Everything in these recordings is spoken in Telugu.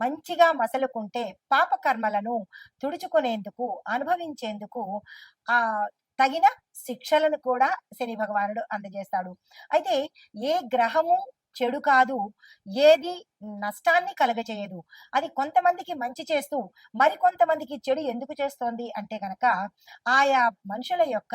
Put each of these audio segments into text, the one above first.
మంచిగా మసలుకుంటే పాప కర్మలను తుడుచుకునేందుకు అనుభవించేందుకు ఆ తగిన శిక్షలను కూడా శని భగవానుడు అందజేస్తాడు. అయితే ఏ గ్రహము చెడు కాదు ఏది నష్టాన్ని కలగచేయదు అది కొంతమందికి మంచి చేస్తూ మరి కొంతమందికి చెడు ఎందుకు చేస్తోంది అంటే గనక ఆయా మనుషుల యొక్క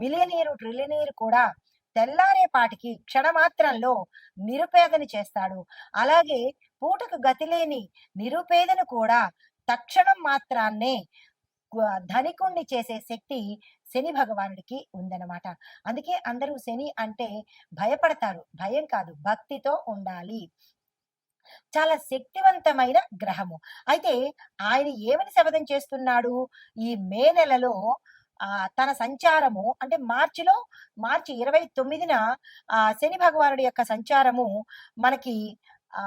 మిలియనీరు ట్రిలియనీరు కూడా తెల్లారేపాటికి క్షణమాత్రంలో నిరుపేదని చేస్తాడు. అలాగే పూటకు గతిలేని నిరుపేదను కూడా తక్షణం మాత్రాన్నే ధనికుణ్ణి చేసే శక్తి శని భగవానుడికి ఉందన్నమాట. అందుకే అందరూ శని అంటే భయపడతారు. భయం కాదు భక్తితో ఉండాలి. చాలా శక్తివంతమైన గ్రహము. అయితే ఆయన ఏమని శపథం చేస్తున్నాడు? ఈ మే నెలలో తన సంచారము అంటే మార్చిలో మార్చి ఇరవై తొమ్మిదిన ఆ శని భగవానుడి యొక్క సంచారము మనకి ఆ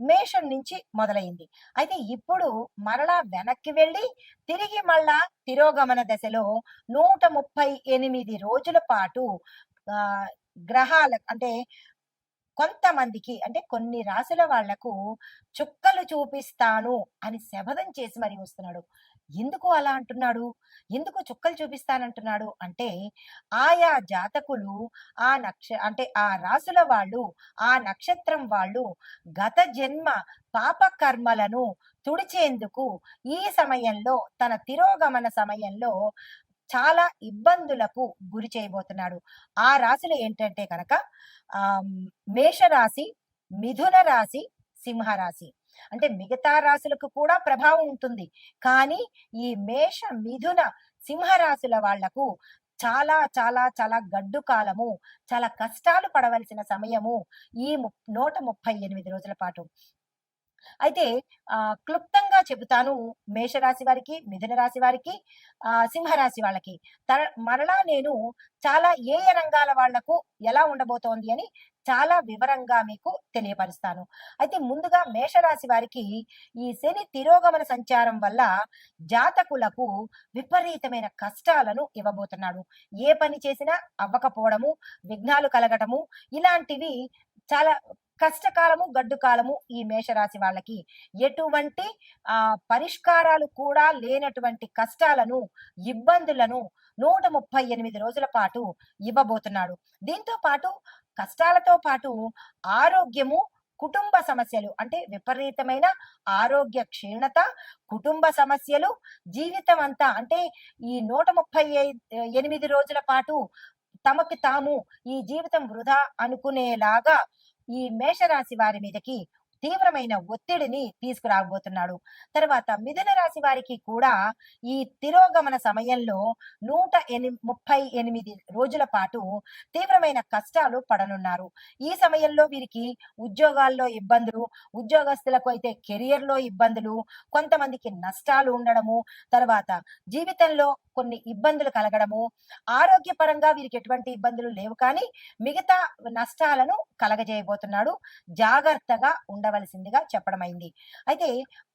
మేషం నుంచి మొదలైంది. అయితే ఇప్పుడు మరలా వెనక్కి వెళ్ళి తిరిగి మళ్ళా తిరోగమన దశలో నూట ముప్పై ఎనిమిది రోజుల పాటు ఆ గ్రహాల అంటే కొంతమందికి అంటే కొన్ని రాసుల వాళ్ళకు చుక్కలు చూపిస్తాను అని శపథం చేసి మరి వస్తున్నాడు. ఎందుకు అలా అంటున్నాడు? ఎందుకు చుక్కలు చూపిస్తానంటున్నాడు? అంటే ఆయా జాతకులు ఆ నక్ష అంటే ఆ రాసుల వాళ్ళు ఆ నక్షత్రం వాళ్ళు గత జన్మ పాప కర్మలను తుడిచేందుకు ఈ సమయంలో తన తిరోగమన సమయంలో చాలా ఇబ్బందులకు గురి చేయబోతున్నాడు. ఆ రాశులు ఏంటంటే కనుక ఆ మేషరాశి మిథున రాశి సింహరాశి. అంటే మిగతా రాశులకు కూడా ప్రభావం ఉంటుంది. కానీ ఈ మేష మిథున సింహరాశుల వాళ్ళకు చాలా చాలా చాలా గడ్డు కాలము చాలా కష్టాలు పడవలసిన సమయము ఈ ము- నూట ముప్పై ఎనిమిది రోజుల పాటు. అయితే ఆ క్లుప్తంగా చెబుతాను మేషరాశి వారికి మిథున రాశి వారికి ఆ సింహరాశి వాళ్ళకి. తర- మరలా నేను చాలా ఏ ఏ రంగాల వాళ్ళకు ఎలా ఉండబోతోంది అని చాలా వివరంగా మీకు తెలియపరుస్తాను. అయితే ముందుగా మేషరాశి వారికి ఈ శని తిరోగమన సంచారం వల్ల జాతకులకు విపరీతమైన కష్టాలను ఇవ్వబోతున్నాడు. ఏ పని చేసినా అవ్వకపోవడము విఘ్నాలు కలగటము ఇలాంటివి చాలా కష్టకాలము గడ్డు కాలము ఈ మేషరాశి వాళ్ళకి. ఎటువంటి ఆ పరిష్కారాలు కూడా లేనటువంటి కష్టాలను ఇబ్బందులను నూట ముప్పై ఎనిమిది రోజుల పాటు ఇవ్వబోతున్నాడు. దీంతో పాటు కష్టాలతో పాటు ఆరోగ్యము కుటుంబ సమస్యలు అంటే విపరీతమైన ఆరోగ్య క్షీణత కుటుంబ సమస్యలు జీవితం అంతా అంటే ఈ నూట ముప్పై ఎనిమిది రోజుల పాటు తమకి తాము ఈ జీవితం వృధా అనుకునేలాగా ఈ మేషరాశి వారి మీదకి తీవ్రమైన ఒత్తిడిని తీసుకురాబోతున్నాడు. తర్వాత మిథున రాశి వారికి కూడా ఈ తిరోగమన సమయంలో నూట ఎని ముప్పై ఎనిమిది రోజుల పాటు తీవ్రమైన కష్టాలు పడనున్నారు. ఈ సమయంలో వీరికి ఉద్యోగాల్లో ఇబ్బందులు ఉద్యోగస్తులకు అయితే కెరియర్లో ఇబ్బందులు కొంతమందికి నష్టాలు ఉండడము తర్వాత జీవితంలో కొన్ని ఇబ్బందులు కలగడము ఆరోగ్యపరంగా వీరికి ఎటువంటి ఇబ్బందులు లేవు. కానీ మిగతా నష్టాలను కలగజేయబోతున్నాడు. జాగ్రత్తగా ఉండవలసిందిగా చెప్పడమైంది. అయితే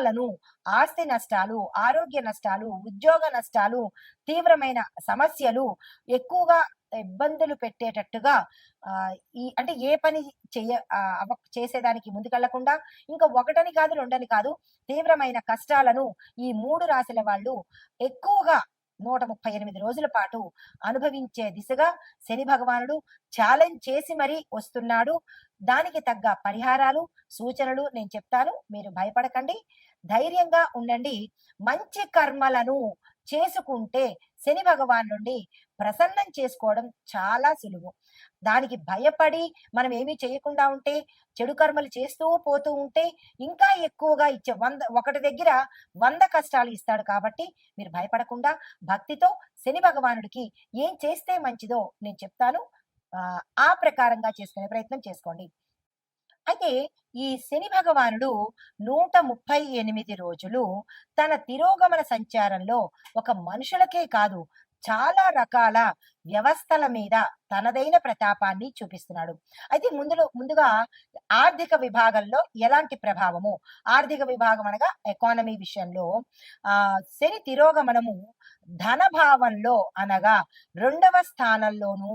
నష్టాలను ఆస్తి నష్టాలు ఆరోగ్య నష్టాలు ఉద్యోగ నష్టాలు తీవ్రమైన సమస్యలు ఎక్కువగా ఇబ్బందులు పెట్టేటట్టుగా ఈ అంటే ఏ పని చేయ చేసేదానికి ముందుకెళ్ళకుండా ఇంకా ఒకటని కాదు రెండని కాదు తీవ్రమైన కష్టాలను ఈ మూడు రాశుల వాళ్ళు ఎక్కువగా నూట ముప్పై ఎనిమిది రోజుల పాటు అనుభవించే దిశగా శని భగవానుడు ఛాలెంజ్ చేసి మరీ వస్తున్నాడు. దానికి తగ్గ పరిహారాలు సూచనలు నేను చెప్తాను. మీరు భయపడకండి. ధైర్యంగా ఉండండి. మంచి కర్మలను చేసుకుంటే శని భగవాన్ నుండి ప్రసన్నం చేసుకోవడం చాలా సులువు. దానికి భయపడి మనం ఏమీ చేయకుండా ఉంటే చెడు కర్మలు చేస్తూ పోతూ ఉంటే ఇంకా ఎక్కువగా ఇచ్చే వంద ఒకటి దగ్గర వంద కష్టాలు ఇస్తాడు కాబట్టి మీరు భయపడకుండా భక్తితో శని భగవానుడికి ఏం చేస్తే మంచిదో నేను చెప్తాను. ఆ, ఆ ప్రకారంగా చేసుకునే ప్రయత్నం చేసుకోండి. అయితే ఈ శని భగవానుడు నూట ముప్పై ఎనిమిది రోజులు తన తిరోగమన సంచారంలో ఒక మనుషులకే కాదు చాలా రకాల వ్యవస్థల మీద తనదైన ప్రతాపాన్ని చూపిస్తున్నాడు. అయితే ముందులో ముందుగా ఆర్థిక విభాగంలో ఎలాంటి ప్రభావము? ఆర్థిక విభాగం అనగా ఎకానమీ విషయంలో ఆ శని తిరోగమనము ధన భావంలో అనగా రెండవ స్థానంలోను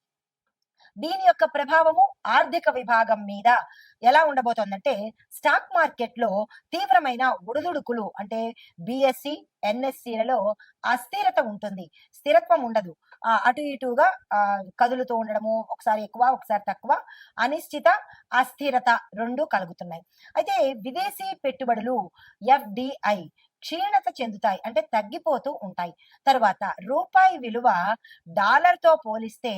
దీని యొక్క ప్రభావము ఆర్థిక విభాగం మీద ఎలా ఉండబోతోందంటే స్టాక్ మార్కెట్లో తీవ్రమైన ఒడిదుడుకులు అంటే బిఎస్సి ఎన్ఎస్సిలలో అస్థిరత ఉంటుంది. స్థిరత్వం ఉండదు. అటు ఇటుగా ఆ, కదులుతూ ఉండడము ఒకసారి ఎక్కువ ఒకసారి తక్కువ అనిశ్చిత అస్థిరత రెండు కలుగుతున్నాయి. అయితే విదేశీ పెట్టుబడులు ఎఫ్డిఐ క్షీణత చెందుతాయి అంటే తగ్గిపోతూ ఉంటాయి. తర్వాత రూపాయి విలువ డాలర్తో పోలిస్తే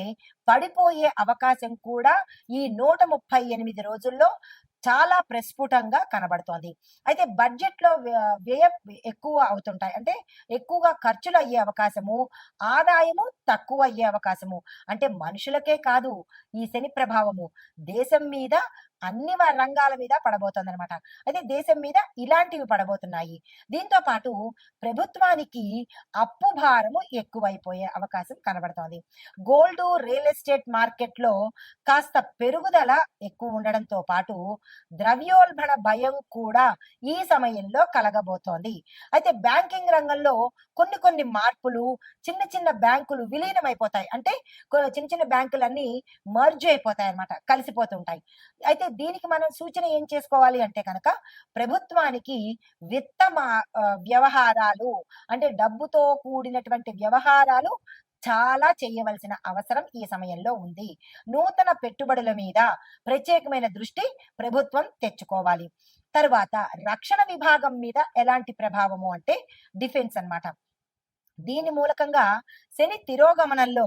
పడిపోయే అవకాశం కూడా ఈ నూట ముప్పై ఎనిమిది రోజుల్లో చాలా ప్రస్ఫుటంగా కనబడుతోంది. అయితే బడ్జెట్లో వ్య- వ్యయ ఎక్కువ అవుతుంటాయి. అంటే ఎక్కువగా ఖర్చులు అయ్యే అవకాశము ఆదాయము తక్కువ అయ్యే అవకాశము. అంటే మనుషులకే కాదు ఈ శని ప్రభావము. దేశం మీద అన్ని రంగాల మీద పడబోతుంది అనమాట అయితే దేశం మీద ఇలాంటివి పడబోతున్నాయి. దీంతో పాటు ప్రభుత్వానికి అప్పు భారము ఎక్కువైపోయే అవకాశం కనబడుతోంది. గోల్డ్ రియల్ ఎస్టేట్ మార్కెట్లో కాస్త పెరుగుదల ఎక్కువ ఉండడంతో పాటు ద్రవ్యోల్బణ భయం కూడా ఈ సమయంలో కలగబోతోంది. అయితే బ్యాంకింగ్ రంగంలో కొన్ని కొన్ని మార్పులు చిన్న చిన్న బ్యాంకులు విలీనమైపోతాయి. అంటే చిన్న చిన్న బ్యాంకులన్నీ మర్జ్ అయిపోతాయి అన్నమాట కలిసిపోతుంటాయి. అయితే దీనికి మనం సూచన ఏం చేసుకోవాలి అంటే కనుక ప్రభుత్వానికి విత్త వ్యవహారాలు అంటే డబ్బుతో కూడినటువంటి వ్యవహారాలు చాలా చేయవలసిన అవసరం ఈ సమయంలో ఉంది. నూతన పెట్టుబడుల మీద ప్రత్యేకమైన దృష్టి ప్రభుత్వం తెచ్చుకోవాలి. తరువాత రక్షణ విభాగం మీద ఎలాంటి ప్రభావము అంటే డిఫెన్స్ అన్నమాట. దీని మూలకంగా శని తిరోగమనంలో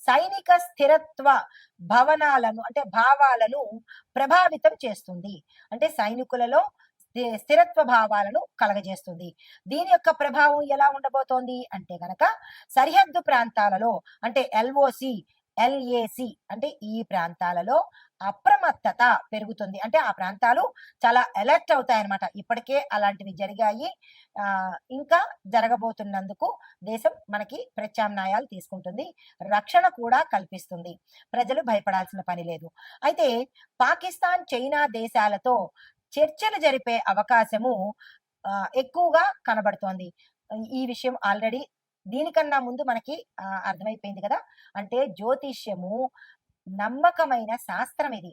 సైనిక స్థిరత్వ భవనాలను అంటే భావాలను ప్రభావితం చేస్తుంది. అంటే సైనికులలో స్థిరత్వ భావాలను కలగజేస్తుంది. దీని యొక్క ప్రభావం ఎలా ఉండబోతోంది అంటే గనక సరిహద్దు ప్రాంతాలలో అంటే ఎల్ఓసి ఎల్ఏసి అంటే ఈ ప్రాంతాలలో అప్రమత్తత పెరుగుతుంది. అంటే ఆ ప్రాంతాలు చాలా అలర్ట్ అవుతాయి అన్నమాట ఇప్పటికే అలాంటివి జరిగాయి. ఆ, ఇంకా జరగబోతున్నందుకు దేశం మనకి ప్రత్యామ్నాయాలు తీసుకుంటుంది. రక్షణ కూడా కల్పిస్తుంది. ప్రజలు భయపడాల్సిన పని లేదు. అయితే పాకిస్తాన్ చైనా దేశాలతో చర్చలు జరిపే అవకాశము ఆ, ఎక్కువగా కనబడుతోంది. ఈ విషయం ఆల్రెడీ దీనికన్నా ముందు మనకి అర్థమైపోయింది కదా. అంటే జ్యోతిష్యము నమ్మకమైన శాస్త్రం ఇది.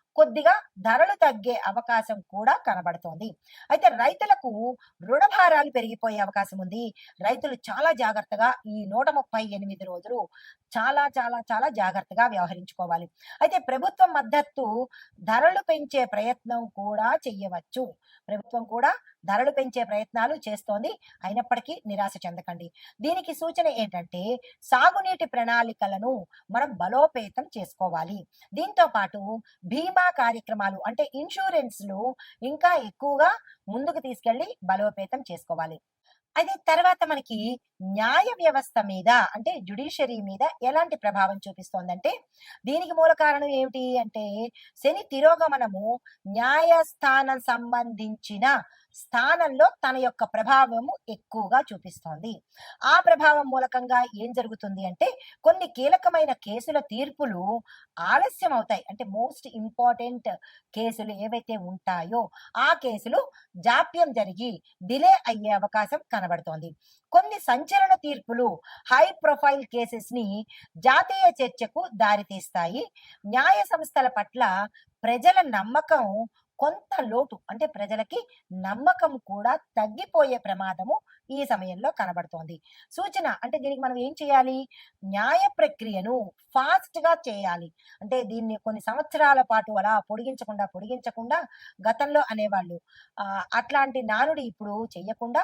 కొద్దిగా ధరలు తగ్గే అవకాశం కూడా కనబడుతోంది. అయితే రైతులకు రుణభారాలు పెరిగిపోయే అవకాశం ఉంది. రైతులు చాలా జాగ్రత్తగా ఈ నూట ముప్పై ఎనిమిది రోజులు చాలా చాలా చాలా జాగ్రత్తగా వ్యవహరించుకోవాలి. అయితే ప్రభుత్వం మద్దతు ధరలు పెంచే ప్రయత్నం కూడా చెయ్యవచ్చు. ప్రభుత్వం కూడా ధరలు పెంచే ప్రయత్నాలు చేస్తోంది. అయినప్పటికీ నిరాశ చెందకండి. దీనికి సూచన ఏంటంటే సాగునీటి ప్రణాళికలను మనం బలోపేతం చేసుకోవాలి. దీంతో పాటు బీమా కార్యక్రమాలు అంటే ఇన్సూరెన్స్లు ఇంకా ఎక్కువగా ముందుకు తీసుకెళ్ళి బలోపేతం చేసుకోవాలి. అది తర్వాత మనకి న్యాయ వ్యవస్థ మీద అంటే జుడిషియరీ మీద ఎలాంటి ప్రభావం చూపిస్తోందంటే దీనికి మూల కారణం ఏమిటి అంటే శని తిరోగమనము న్యాయస్థానం సంబంధించిన స్థానంలో తన యొక్క ప్రభావము ఎక్కువగా చూపిస్తోంది. ఆ ప్రభావం మూలకంగా ఏం జరుగుతుంది అంటే కొన్ని కీలకమైన కేసుల తీర్పులు ఆలస్యం అవుతాయి అంటే మోస్ట్ ఇంపార్టెంట్ కేసులు ఏవైతే ఉంటాయో ఆ కేసులు జాప్యం జరిగి డిలే అయ్యే అవకాశం కనబడుతోంది. కొన్ని సంచలన తీర్పులు హై ప్రొఫైల్ కేసెస్ని జాతీయ చర్చకు దారితీస్తాయి. న్యాయ సంస్థల పట్ల ప్రజల నమ్మకం కొంత లోటు అంటే ప్రజలకి నమ్మకం కూడా తగ్గిపోయే ప్రమాదము ఈ సమయంలో కనబడుతోంది. సూచన అంటే దీనికి మనం ఏం చేయాలి? న్యాయ ప్రక్రియను ఫాస్ట్గా చేయాలి. అంటే దీన్ని కొన్ని సంవత్సరాల పాటు అలా పొడిగించకుండా పొడిగించకుండా గతంలో అనేవాళ్ళు అట్లాంటి నానుడి ఇప్పుడు చెయ్యకుండా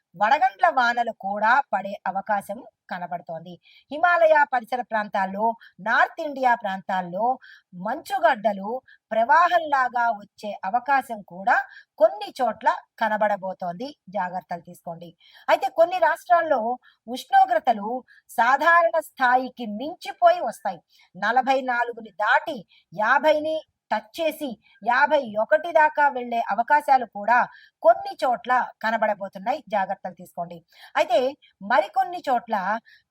వడగండ్ల వానలు కూడా పడే అవకాశం కనబడుతోంది. హిమాలయ పరిసర ప్రాంతాల్లో నార్త్ ఇండియా ప్రాంతాల్లో మంచుగడ్డలు ప్రవాహంలాగా వచ్చే అవకాశం కూడా కొన్ని చోట్ల కనబడబోతోంది. జాగ్రత్తలు తీసుకోండి. అయితే కొన్ని రాష్ట్రాల్లో ఉష్ణోగ్రతలు సాధారణ స్థాయికి మించిపోయి వస్తాయి. నలభై నాలుగుని దాటి యాభైని టచ్ చేసి యాభై ఒకటి దాకా వెళ్ళే అవకాశాలు కూడా కొన్ని చోట్ల కనబడబోతున్నాయి. జాగ్రత్తలు తీసుకోండి. అయితే మరికొన్ని చోట్ల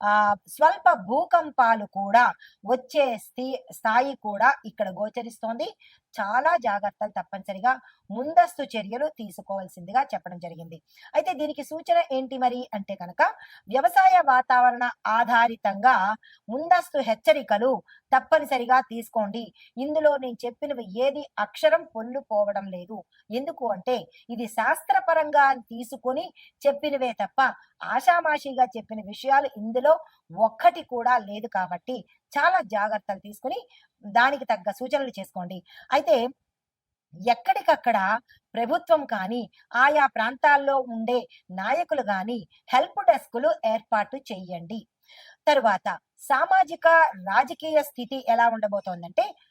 ఆ స్వల్ప భూకంపాలు కూడా వచ్చే స్థి స్థాయి కూడా ఇక్కడ గోచరిస్తోంది. చాలా జాగ్రత్తలు తప్పనిసరిగా ముందస్తు చర్యలు తీసుకోవాల్సిందిగా చెప్పడం జరిగింది. అయితే దీనికి సూచన ఏంటి మరి అంటే కనుక వ్యవసాయ వాతావరణ ఆధారితంగా ముందస్తు హెచ్చరికలు తప్పనిసరిగా తీసుకోండి. ఇందులో నేను చెప్పినవి ఏది అక్షరం పొల్లుపోవడం లేదు. ఎందుకు అంటే ఇది శాస్త్రపరంగా తీసుకొని చెప్పినవే తప్ప ఆషామాషిగా చెప్పిన విషయాలు ఇందులో ఒక్కటి కూడా లేదు కాబట్టి చాలా జాగ్రత్తలు తీసుకుని దానికి తగ్గ సూచనలు చేసుకోండి. అయితే ఎక్కడికక్కడ ప్రభుత్వం కానీ ఆయా ప్రాంతాల్లో ఉండే నాయకులు కానీ హెల్ప్ డెస్కులు ఏర్పాటు చేయండి. తరువాత సామాజిక రాజకీయ స్థితి ఎలా ఉండబోతోందంటే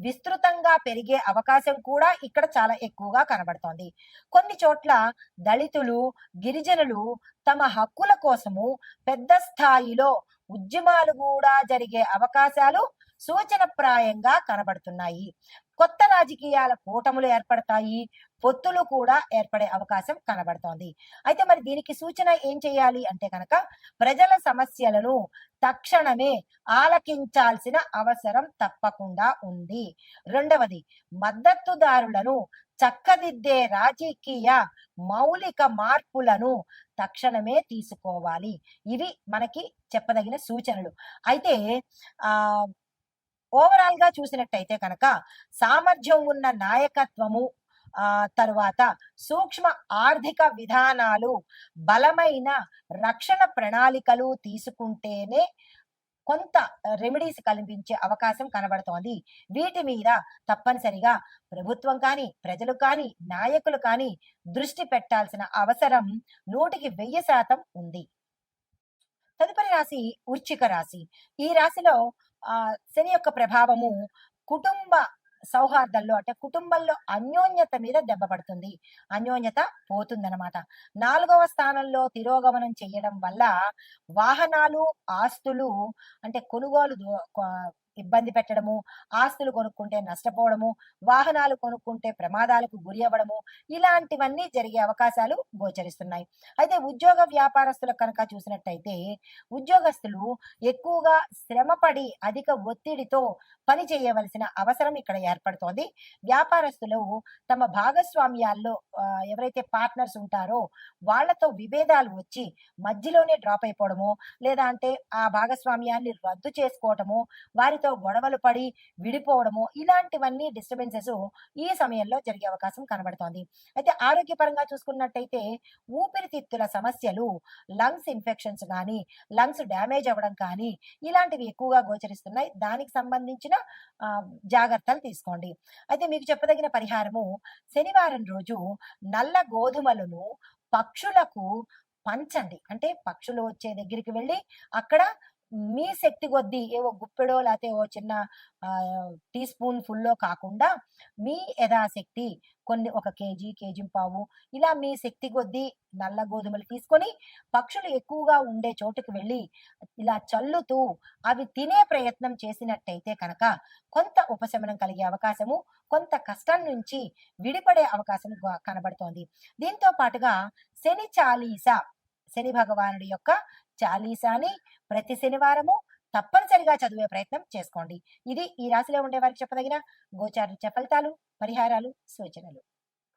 విస్తృతంగా పెరిగే అవకాశం కూడా ఇక్కడ చాలా ఎక్కువగా కనబడుతోంది. కొన్ని చోట్ల దళితులు గిరిజనులు తమ హక్కుల కోసము పెద్ద స్థాయిలో ఉద్యమాలు కూడా జరిగే అవకాశాలు సూచనప్రాయంగా కనబడుతున్నాయి. కొత్త రాజకీయాల కూటములు ఏర్పడతాయి. పొత్తులు కూడా ఏర్పడే అవకాశం కనబడుతోంది. అయితే మరి దీనికి సూచన ఏం చేయాలి అంటే కనుక ప్రజల సమస్యలను తక్షణమే ఆలకించాల్సిన అవసరం తప్పకుండా ఉంది. రెండవది మద్దతుదారులను చక్కదిద్దే రాజకీయ మౌలిక మార్పులను తక్షణమే తీసుకోవాలి. ఇవి మనకి చెప్పదగిన సూచనలు. అయితే ఆ ఓవరాల్గా చూసినట్టయితే కనుక సామర్థ్యం ఉన్న నాయకత్వము తరువాత సూక్ష్మ ఆర్థిక విధానాలు బలమైన రక్షణ ప్రణాళికలు తీసుకుంటేనే కొంత రెమెడీస్ కల్పించే అవకాశం కనబడుతోంది. వీటి మీద తప్పనిసరిగా ప్రభుత్వం కానీ ప్రజలు కానీ నాయకులు కానీ దృష్టి పెట్టాల్సిన అవసరం నూటికి వెయ్యి శాతం ఉంది. తదుపరి రాశి ఉర్చిక రాశి. ఈ రాశిలో ఆ శని యొక్క ప్రభావము కుటుంబ సౌహార్దంలో అంటే కుటుంబంలో అన్యోన్యత మీద దెబ్బ పడుతుంది. అన్యోన్యత పోతుందనమాట నాలుగవ స్థానంలో తిరోగమనం చేయడం వల్ల వాహనాలు ఆస్తులు అంటే కొనుగోలు ఇబ్బంది పెట్టడము ఆస్తులు కొనుక్కుంటే నష్టపోవడము వాహనాలు కొనుక్కుంటే ప్రమాదాలకు గురి అవ్వడము ఇలాంటివన్నీ జరిగే అవకాశాలు గోచరిస్తున్నాయి. అయితే ఉద్యోగ వ్యాపారస్తులు కనుక చూసినట్టయితే ఉద్యోగస్తులు ఎక్కువగా శ్రమపడి అధిక ఒత్తిడితో పని చేయవలసిన అవసరం ఇక్కడ ఏర్పడుతోంది. వ్యాపారస్తులు తమ భాగస్వామ్యాల్లో ఎవరైతే పార్ట్నర్స్ ఉంటారో వాళ్ళతో విభేదాలు వచ్చి మధ్యలోనే డ్రాప్ అయిపోవడము లేదా అంటే ఆ భాగస్వామ్యాన్ని రద్దు చేసుకోవటము వారితో గొడవలు పడి విడిపోవడము ఇలాంటివన్నీ డిస్టర్బెన్సెస్ ఈ సమయంలో జరిగే అవకాశం కనబడుతోంది. అయితే ఆరోగ్యపరంగా చూసుకున్నట్టయితే ఊపిరితిత్తుల సమస్యలు లంగ్స్ ఇన్ఫెక్షన్స్ కానీ లంగ్స్ డ్యామేజ్ అవ్వడం కానీ ఇలాంటివి ఎక్కువగా గోచరిస్తున్నాయి. దానికి సంబంధించిన జాగ్రత్తలు తీసుకోండి. అయితే మీకు చెప్పదగిన పరిహారము శనివారం రోజు నల్ల గోధుమలను పక్షులకు పంచండి. అంటే పక్షులు వచ్చే దగ్గరికి వెళ్ళి అక్కడ మీ శక్తి కొద్దీ ఏవో గుప్పెడో లేకపోతే ఓ చిన్న టీ స్పూన్ ఫుల్లో కాకుండా మీ యథాశక్తి కొన్ని ఒక కేజీ కేజీ పావు ఇలా మీ శక్తి కొద్దీ నల్ల గోధుమలు తీసుకొని పక్షులు ఎక్కువగా ఉండే చోటుకు వెళ్ళి ఇలా చల్లుతూ అవి తినే ప్రయత్నం చేసినట్టయితే కనుక కొంత ఉపశమనం కలిగే అవకాశము కొంత కష్టం నుంచి విడిపడే అవకాశం కనబడుతోంది. దీంతో పాటుగా శని చాలీసా శని భగవానుడి యొక్క చాలీసాని ప్రతి శనివారము తప్పనిసరిగా చదివే ప్రయత్నం చేసుకోండి. ఇది ఈ రాశిలో ఉండే వారికి చెప్పదగిన గోచార ఫలితాలు పరిహారాలు సూచనలు.